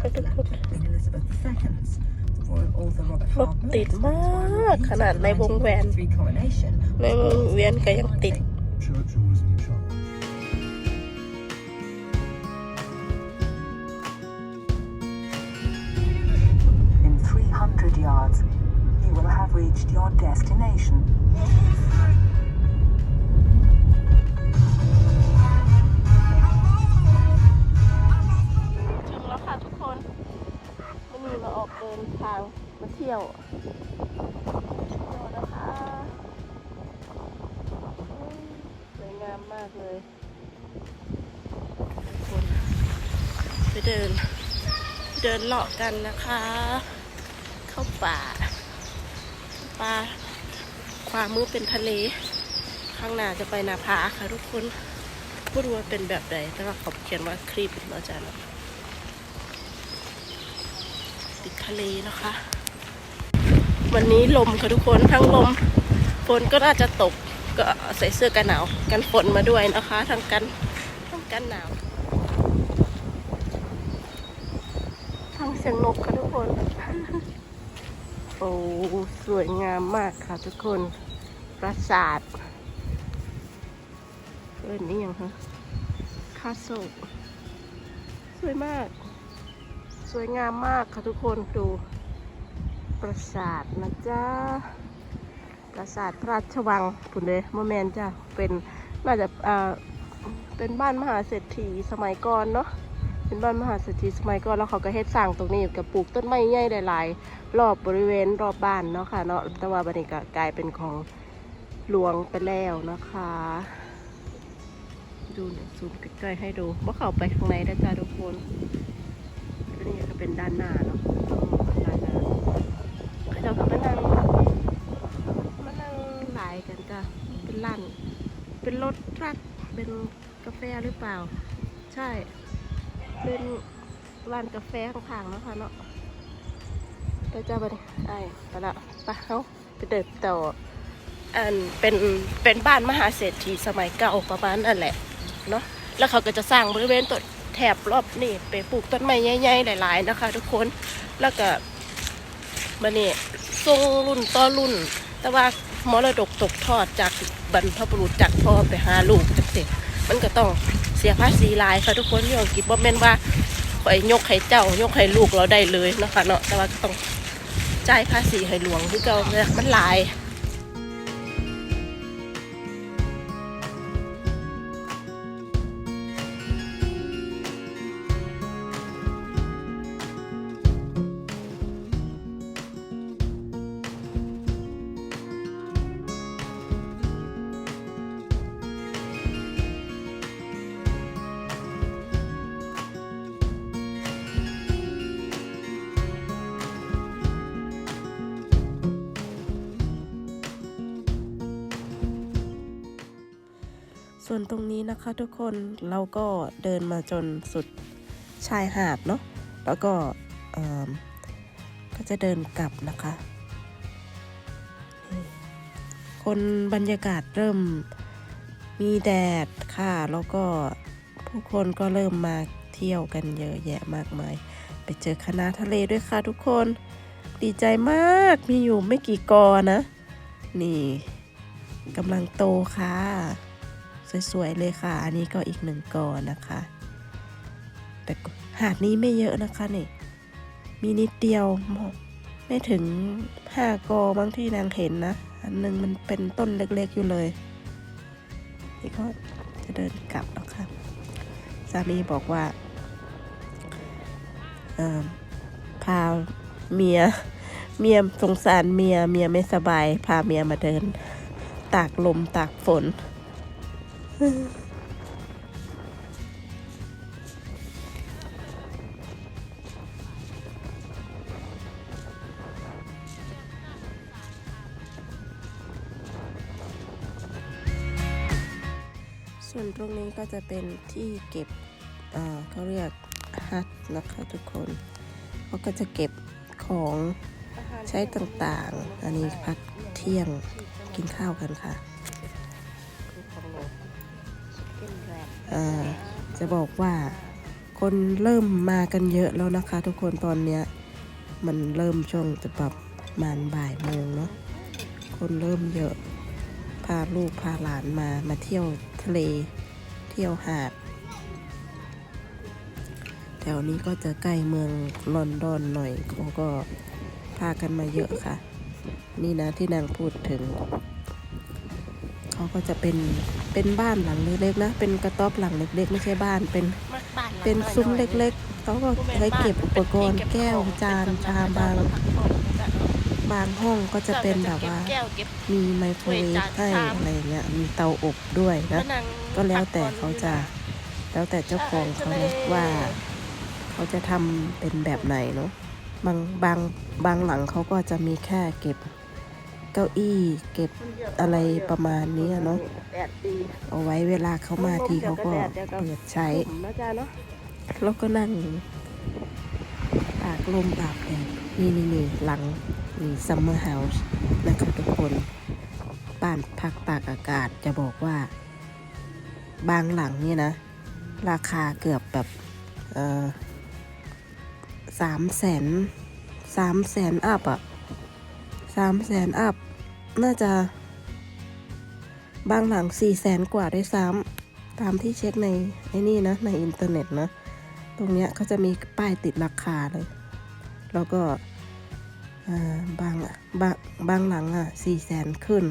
ค่กติดมากขนาดในวงแหวน ในวงเวียนก็ยังติด300 yards, you will have reached your destination. ราออกเดินทางมาเที่ยวเที่ยวนะคะสวยงามมากเลยทุกคนไปเดิน เดินเลาะกันนะคะ เข้าป่าป่าขวามมือเป็นทะเล ข้างหน้าจะไปนาผาค่ะทุกคนไม่รู้ว่าเป็นแบบใดแต่ว่าเขาเขียนว่าคลิปเนาะจ้ะเนาะ ติดทะเลนะคะ วันนี้ลมค่ะทุกคนทั้งลมฝนก็น่าจะตกก็ใส่เสื้อกันหนาวกันฝนมาด้วยนะคะทั้งกันทั้งกันหนาวทั้งเสียงนกค่ะทุกคน โอ้สวยงามมากค่ะทุกคนปราสาทเอ้ยนี่ยังฮะคาสโซสวยมาก สวยงามมากค่ะทุกคนดูปราสาทนะจ๊ะปราสาทพระราชวังคุณเลยโมเมนจ้ะเป็นน่าจะอ่าเป็นบ้านมหาเศรษฐีสมัยก่อนเนาะเป็นบ้านมหาเศรษฐีสมัยก่อนแล้วเขาก็เฮ็ดสร้างตรงนี้กับปลูกต้นไม้ใหญ่หลายๆรอบบริเวณรอบบ้านเนาะค่ะเนาะแต่ว่าบัดนี้ก็กลายเป็นของหลวงไปแล้วนะคะ ดูเนี่ยซูมใกล้ๆให้ดูว่าเขาไปข้างในนะจ๊ะทุกคน นนี้ก็เป็นด้านหน้าเนาะด้านหน้าเขาจะก็มานั่งมานั่งหลายกันจ้ะเป็นร้านเป็นรถทรัคเป็นกาแฟหรือเปล่า ใช่ เป็นร้านกาแฟข้างๆเนาะค่ะเนาะไปจ้าบัดนี้ไอ้ไปละไปเขาไปเดินต่ออันเป็นเป็นบ้านมหาเศรษฐีสมัยเก่าประมาณนั่นแหละเนาะแล้วเขาก็จะสร้างบริเวณต้น แถบรอบนี่ไปปลูกต้นไม้ใหญ่ๆหลาย ๆ นะคะ ทุกคนแล้วก็มันนี่ยทรงรุ่นต่อรุ่น แต่ว่ามรดกตกทอดจากบรรพบุรุษจากพ่อไปหาลูกจังสิมันก็ต้องเสียภาษีหลายค่ะทุกคนที่เราคิดว่าแม่นว่าข่อยยกให้เจ้ายกให้ลูกเราได้เลยนะคะเนาะแต่ว่าต้องจ่ายภาษีให้หลวงที่เก่าเนี่ยมันหลาย วนตรงนี้นะคะทุกคนเราก็เดินมาจนสุดชายหาดเนาะแล้วก็ก็จะเดินกลับนะคะ คนบรรยากาศเริ่มมีแดดค่ะ แล้วก็ผู้คนก็เริ่มมาเที่ยวกันเยอะแยะมากมาย ไปเจอคณะทะเลด้วยค่ะทุกคน ดีใจมากมีอยู่ไม่กี่กอนะ นี่กำลังโตค่ะ สวยๆเลยค่ะ อันนี้ก็อีกหนึ่งกอนะคะ แต่หาดนี้ไม่เยอะนะคะนี่ มีนิดเดียว ไม่ถึงห้ากอบางที่นางเห็นนะ อันหนึงมันเป็นต้นเล็กๆอยู่เลย นี่ก็จะเดินกลับแล้วค่ะ สามีบอกว่าพาเมีย เมียสงสารเมีย เมียไม่สบาย พาเมียมาเดิน ตากลมตากฝน ส่วนตรงนี้ก็จะเป็นที่เก็บเขาเรียกฮัทนะคะทุกคนเขาก็จะเก็บของใช้ต่างๆ อันนี้พักเที่ยงกินข้าวกันค่ะ จะบอกว่าคนเริ่มมากันเยอะแล้วนะคะ ทุกคนตอนเนี้ยมันเริ่มช่วงจะประมาณบ่ายโมงเนาะคนเริ่มเยอะ พาลูกพาหลานมามาเที่ยวทะเล เที่ยวหาด แถวนี้ก็จะใกล้เมืองลอนดอนหน่อยเขาก็พากันมาเยอะค่ะ นี่นะที่นางพูดถึง เขาก็จะเป็นเป็นบ้านหลังเล็กๆนะ เป็นกระต๊อบหลังเล็กๆ ไม่ใช่บ้านเป็นเป็นซุ้มเล็กๆ เขาก็ไว้เก็บอุปกรณ์แก้วจานชามบางบางห้องก็จะเป็นแบบว่าแก้วเก็บมีไมโครเวฟให้อะไรอย่างเงี้ยมีเตาอบด้วยนะผนังก็แล้วแต่เขาจะแล้วแต่เจ้าของเขานะว่า เขาจะทำเป็นแบบไหนเนาะบางบางบางหลังเขาก็จะมีแค่เก็บ เก้าอี้เก็บอะไรประมาณนี้เนาะเอาไว้เวลาเขามาทีเขาก็เปิดใช้ แล้วก็นั่งตากลมตากแดดนี่นี่นี่หลังนี่ซัมเมอร์เฮาส์นะคะทุกคนบ้านพักตากอากาศจะบอกว่า บางหลังเนี่ยนะ ราคาเกือบแบบสามแสนสามแสนอัพอะามแสนอัพ น่าจะ บางหลังสี่แสนกว่าด้วยซ้ำตามที่เช็คในไอ้นี่นะ ในอินเทอร์เน็ตนะ ตรงเนี้ยเขาจะมีป้ายติดราคาเลย แล้วก็อ่าบางอะบางบางหลังอะสี่แสนขึ้น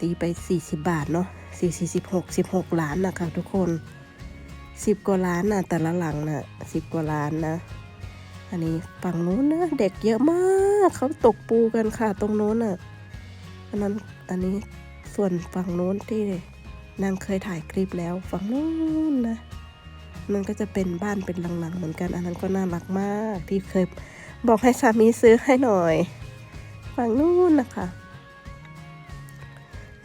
ตีไป40บาทเนาะสี่สี่สิบหกสิบหกล้านนะคะทุกคนสิบกว่าล้านน่ะแต่ละหลังน่ะสิบกว่าล้านนะ อันนี้ฝั่งนู้นนะเด็กเยอะมากเขาตกปูกันค่ะ ตรงนู้นน่ะอันนั้นอันนี้ส่วนฝั่งนู้นที่นางเคยถ่ายคลิปแล้วฝั่งนู้นนะมันก็จะเป็นบ้านเป็นหลังๆเหมือนกันอันนั้นก็น่ารักมากที่เคยบอกให้สามีซื้อให้หน่อย ฝั่งนู้นนะคะ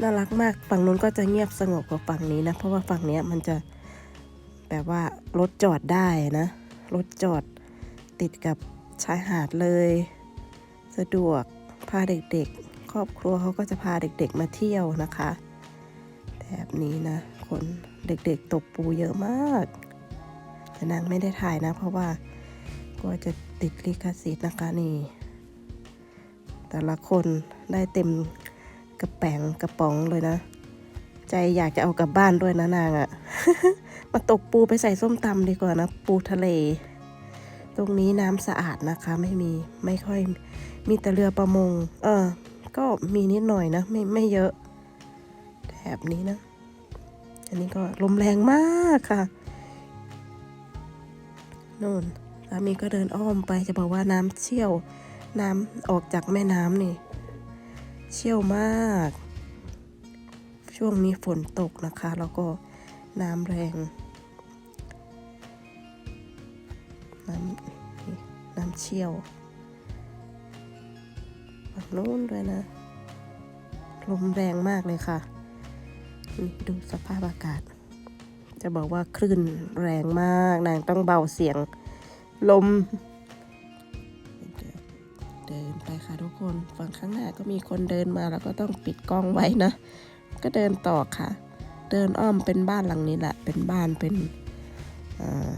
น่ารักมากฝั่งนู้นก็จะเงียบสงบกว่าฝั่งนี้นะเพราะว่าฝั่งเนี้ยมันจะแบบว่ารถจอดได้นะรถจอด ติดกับชายหาดเลย สะดวกพาเด็กๆ ครอบครัวเขาก็จะพาเด็กๆมาเที่ยวนะคะแบบนี้นะ คนเด็กๆตกปูเยอะมาก แต่นางไม่ได้ถ่ายนะ เพราะว่ากลัวจะติดลิขสิทธิ์นะคะนี่แต่ละคนได้เต็มกระแป๋งกระป๋องเลยนะ ใจอยากจะเอากลับบ้านด้วยนะนางอะ่ะ มาตกปูไปใส่ส้มตำดีกว่านะ ปูทะเล ตรงนี้น้ำสะอาดนะคะ ไม่มีไม่ค่อยมีแต่เรือประมง เออ ก็มีนิดหน่อยนะ ไม่ไม่เยอะแถบนี้นะ อันนี้ก็ลมแรงมากค่ะนู่นสามีก็เดินอ้อมไปจะบอกว่าน้ำเชี่ยว น้ำออกจากแม่น้ำนี่ เชี่ยวมาก ช่วงนี้ฝนตกนะคะ แล้วก็น้ำแรง น้ำน้ำเชี่ยวฝั่งนู้นด้วยนะ ลมแรงมากเลยค่ะ ดูสภาพอากาศ จะบอกว่าคลื่นแรงมาก นางต้องเบาเสียง ลม เดินไปค่ะทุกคน ฝั่งข้างหน้าก็มีคนเดินมาแล้วก็ต้องปิดกล้องไว้นะ ก็เดินต่อค่ะ เดินอ้อมเป็นบ้านหลังนี้แหละ เป็นบ้านเป็นอ่า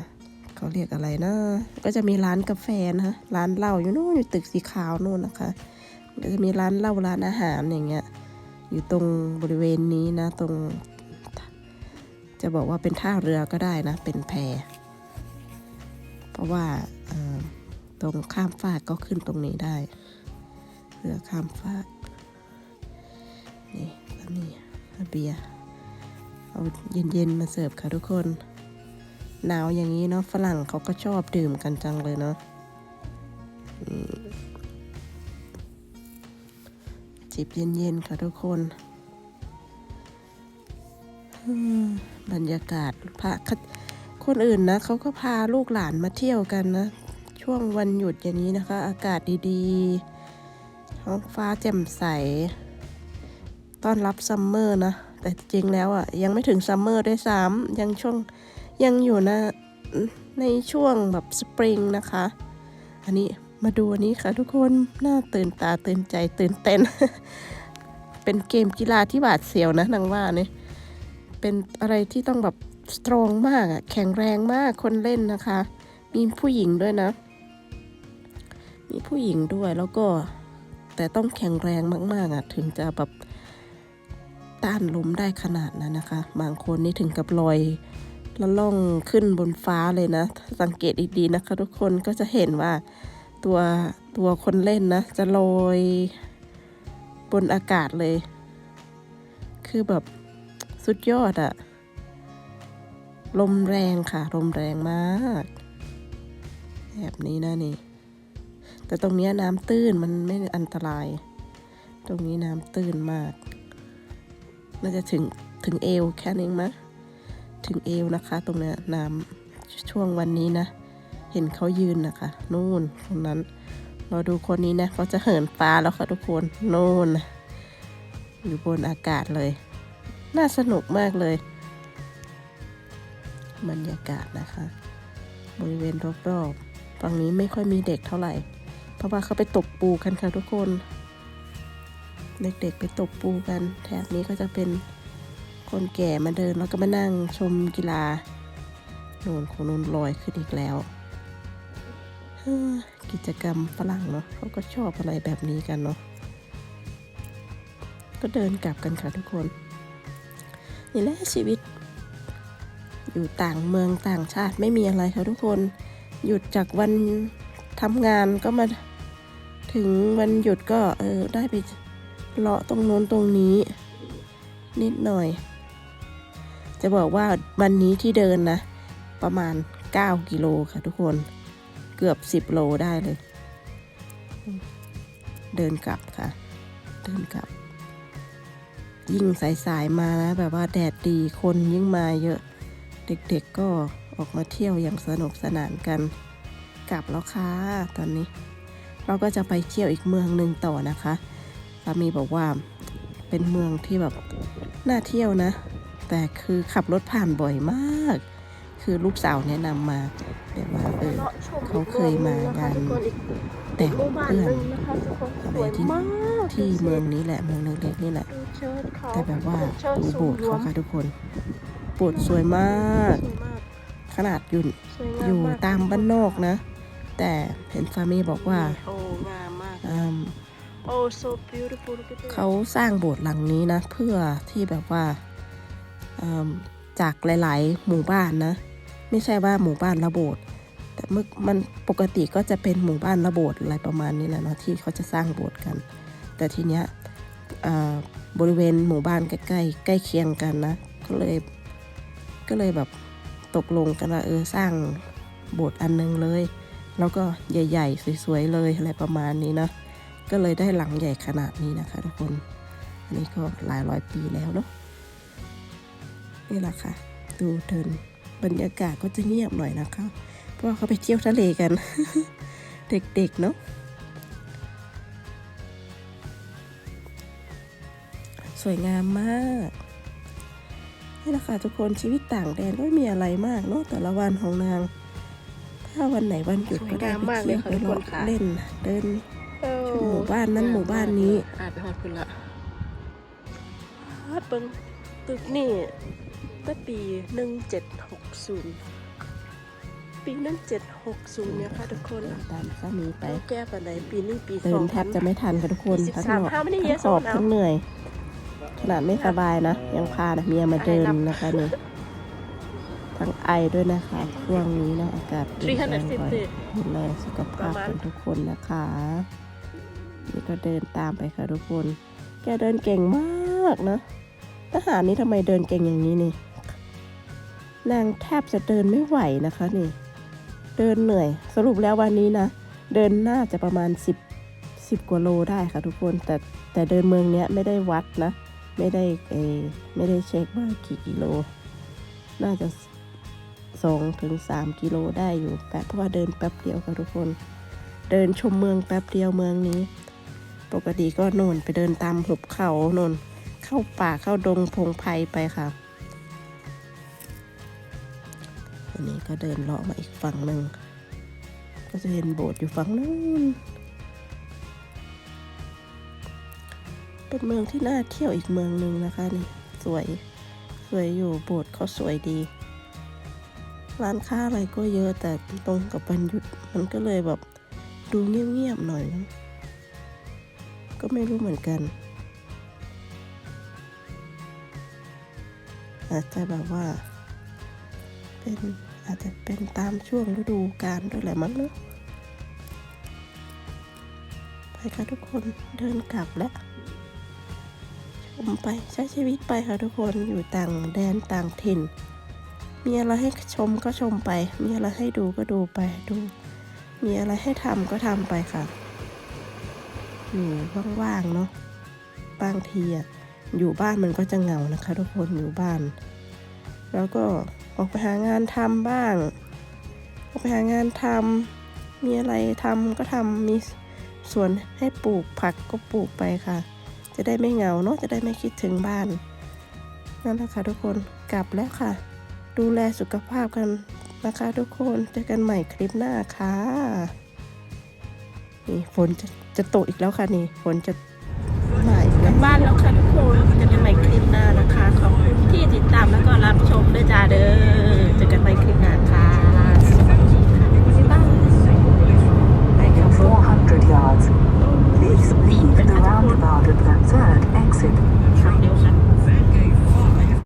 เขาเรียกอะไรนะ ก็จะมีร้านกาแฟนะร้านเหล้าอยู่นู่นอยู่ตึกสีขาวนู่นนะคะก็จะมีร้านเหล้าร้านอาหารอย่างเงี้ยอยู่ตรงบริเวณนี้นะตรง จะบอกว่าเป็นท่าเรือก็ได้นะ เป็นแพเพราะว่าตรงข้ามฟากก็ขึ้นตรงนี้ได้ เรือข้ามฟากนี่แล้วนี่เบียร์เอาเย็นๆมาเสิร์ฟค่ะทุกคน หนาวอย่างนี้เนาะฝรั่งเขาก็ชอบดื่มกันจังเลยเนาะจิบเย็นๆค่ะทุกคนบรรยากาศพระคนอื่นนะเขาก็พาลูกหลานมาเที่ยวกันนะ ช่วงวันหยุดอย่างนี้นะคะ อากาศดีๆ ท้องฟ้าแจ่มใส ต้อนรับซัมเมอร์นะ แต่จริงแล้วอะ ยังไม่ถึงซัมเมอร์ด้วยซ้ำยังช่วง ยังอยู่นะในช่วงแบบสปริงนะคะ อันนี้มาดูอันนี้ค่ะทุกคน น่าตื่นตาตื่นใจตื่นเต้น เป็นเกมกีฬาที่บาดเสียวนะนางว่าเนี่ย เป็นอะไรที่ต้องแบบสตรองมากอะแข็งแรงมากคนเล่นนะคะ มีผู้หญิงด้วยนะ มีผู้หญิงด้วยแล้วก็ แต่ต้องแข็งแรงมากๆอะถึงจะแบบต้านล้มได้ขนาดนั้นนะคะ บางคนนี่ถึงกับลอย ละล่องขึ้นบนฟ้าเลยนะ สังเกตดีๆนะคะ ทุกคนก็จะเห็นว่าตัวตัวคนเล่นนะ จะลอยบนอากาศเลย คือแบบสุดยอดอะลมแรงค่ะ ลมแรงมาก แบบนี้นะนี่ แต่ตรงนี้น้ำตื้นมันไม่อันตราย ตรงนี้น้ำตื้นมาก น่าจะถึงถึงเอวแค่นี้มั้ย ถึงเอวนะคะ ตรงเนี้ยน้ำช่วงวันนี้นะ เห็นเขายืนนะคะนู่นตรงนั้น เราดูคนนี้นะเขาจะเหินฟ้าแล้วค่ะทุกคนนู่นอยู่บนอากาศเลย น่าสนุกมากเลย บรรยากาศนะคะ บริเวณรอบๆฝั่งนี้ไม่ค่อยมีเด็กเท่าไหร่ เพราะว่าเขาไปตกปูกันค่ะทุกคน เด็กๆไปตกปูกัน แถบนี้ก็จะเป็น คนแก่มาเดินแล้วก็มานั่งชมกีฬาโนนของนนลอยขึ้นอีกแล้วกิจกรรมฝรั่งเนาะเขาก็ชอบอะไรแบบนี้กันเนาะก็เดินกลับกันค่ะทุกคนนี่แหละชีวิต อยู่ต่างเมืองต่างชาติไม่มีอะไรค่ะทุกคน หยุดจากวันทำงานก็มาถึงวันหยุดก็เออได้ไปเลาะตรงโน้นตรงนี้ นิดหน่อย จะบอกว่าวันนี้ที่เดินนะ ประมาณ 9 กิโลค่ะทุกคนเกือบ 10 โลได้เลย เดินกลับค่ะ เดินกลับ ยิ่งสายๆมานะ แบบว่าแดดดีคนยิ่งมาเยอะ เด็กๆก็ออกมาเที่ยวอย่างสนุกสนานกัน กลับแล้วค่ะตอนนี้ เราก็จะไปเที่ยวอีกเมืองหนึ่งต่อนะคะสามีบอกว่าเป็นเมืองที่แบบน่าเที่ยวนะ แต่คือขับรถผ่านบ่อยมาก คือลูกสาวแนะนำมาแบบว่าเออเขาเคยมางานแต่งหมู่บ้านเพื่อหนนึ่งนะคะทุกคนสวยมากที่เมืองนี้แหละเมืองเล็กๆนี่แหละดูเชิดเขาแต่แบบว่าเชิดดูสูโบงสถ์รวเขามค่ะทุกคนโบสถ์สวยมากสวยมากขนาดอยู่สวยงามอยู่มากตามบ้านนอกนะ แต่เห็นสามีบอกว่าโอ้งามมากอืมโอ้ so beautiful look at this เขาสร้างโบสถ์หลังนี้นะ เพื่อที่แบบว่าอืม จากหลาย ๆ หมู่บ้านนะ ไม่ใช่ว่าหมู่บ้านละโบสถ์แต่เมื่อมันปกติก็จะเป็นหมู่บ้านละโบสถ์อะไรประมาณนี้แหละเนาะที่เขาจะสร้างโบสถ์กัน แต่ทีเนี้ยบริเวณหมู่บ้านใกล้ๆใกล้เคียงกันนะ ก็เลยก็เลยแบบตกลงกันว่าเออสร้างโบสถ์อันนึงเลย แล้วก็ใหญ่ ๆ สวย ๆ เลยอะไรประมาณนี้นะก็เลยได้หลังใหญ่ขนาดนี้นะคะทุกคน อันนี้ก็หลายร้อยปีแล้วเนาะ นี่แหละค่ะ ดูเดินบรรยากาศก็จะเงียบหน่อยนะคะ เพราะว่าเขาไปเที่ยวทะเลกัน เด็กๆเนาะสวยงามมากนี่แหละค่ะทุกคนชีวิตต่างแดนก็ไม่มีอะไรมากเนาะแต่ละวันของนาง ถ้าวันไหนวันหยุดก็ได้ไปเที่ยวไปเลาะเล่นเดินหมู่บ้านนั้นหมู่บ้านนี้อ่านไปฮอดคุณละฮอดเบิงตึกนี่ ตั้งปีหนึ่งเจ็ดหกศูนย์ปีหนึ่งเจ็ดหกศูนย์เนี่ยค่ะทุกคนตามสามีไปไปแก้ปันไหนปีนี้ปีเดิสอนงแทบจะไม่ทันค่ะทุกคนสิบทั้งสามหอบห้าไม่ได้เยทั้อะงหอบสองเอาทั้งเหนื่อย ขนาดไม่สบายนะ ยังพาเมียมาเดินนะคะนี่ทั้งไอด้วยนะคะช่วงนี้นะอากาศเปลี่ยนแปลงบ่อยดูแลสุขภาพกันทุกคนนะคะนี่ก็เดินตามไปค่ะทุกคน แกเดินเก่งมากนะทหารนี่ทำไมเดินเก่งอย่างนี้นี่ นางแทบจะเดินไม่ไหวนะคะนี่ เดินเหนื่อย สรุปแล้ววันนี้นะ เดินน่าจะประมาณ 10 10กว่าโลได้ค่ะทุกคน แต่แต่เดินเมืองเนี้ยไม่ได้วัดนะ ไม่ได้เอไม่ได้เช็คว่ากี่กิโล น่าจะสองถึงสามกิโลได้อยู่แป๊บเพราะว่าเดินแป๊บเดียวค่ะทุกคน เดินชมเมืองแป๊บเดียวเมืองนี้ ปกติก็โน่นไปเดินตามหุบเขาโน่นเข้าป่าเข้าดงพงไพรไปค่ะ อันนี้ก็เดินเลาะมาอีกฝั่งหนึ่ง ก็จะเห็นโบสถ์อยู่ฝั่งนู้น เป็นเมืองที่น่าเที่ยวอีกเมืองหนึ่งนะคะนี่สวยสวยอยู่โบสถ์เขาสวยดี ร้านค้าอะไรก็เยอะแต่ตรงกับวันหยุดมันก็เลยแบบดูเงียบๆหน่อยนะก็ไม่รู้เหมือนกัน อาจจะแบบว่า เป็น อาจจะเป็นตามช่วงฤดูกาลด้วยแหละมั้งเนอะไปค่ะทุกคนเดินกลับแล้วชมไปใช้ชีวิตไปค่ะทุกคนอยู่ต่างแดนต่างถิ่น มีอะไรให้ชมก็ชมไป มีอะไรให้ดูก็ดูไปดู มีอะไรให้ทำก็ทำไปค่ะอยู่ว่างๆเนาะบางทีอะอยู่บ้านมันก็จะเหงานะคะ ทุกคนอยู่บ้าน แล้วก็ ออกไปหางานทำบ้าง ออกไปหางานทำมีอะไรทำก็ทำมีสวนให้ปลูกผักก็ปลูกไปค่ะ จะได้ไม่เหงาเนาะจะได้ไม่คิดถึงบ้านนั่นแหละค่ะทุกคนกลับแล้วค่ะ ดูแลสุขภาพกันนะคะทุกคนเจอกันใหม่คลิปหน้าค่ะนี่ฝนจะจะตกอีกแล้วค่ะนี่ฝนจะมาอีกแล้วบ้านแล้วค่ะทุกคนเจอกันใหม่คลิปหน้านะคะขอบคุณ ที่ติดตามแล้วก็รับชมด้วยจ้าเด้อเจอกันไปคลิปหน้าค่ะ400 yards. Please leave the roundabout at the third exit.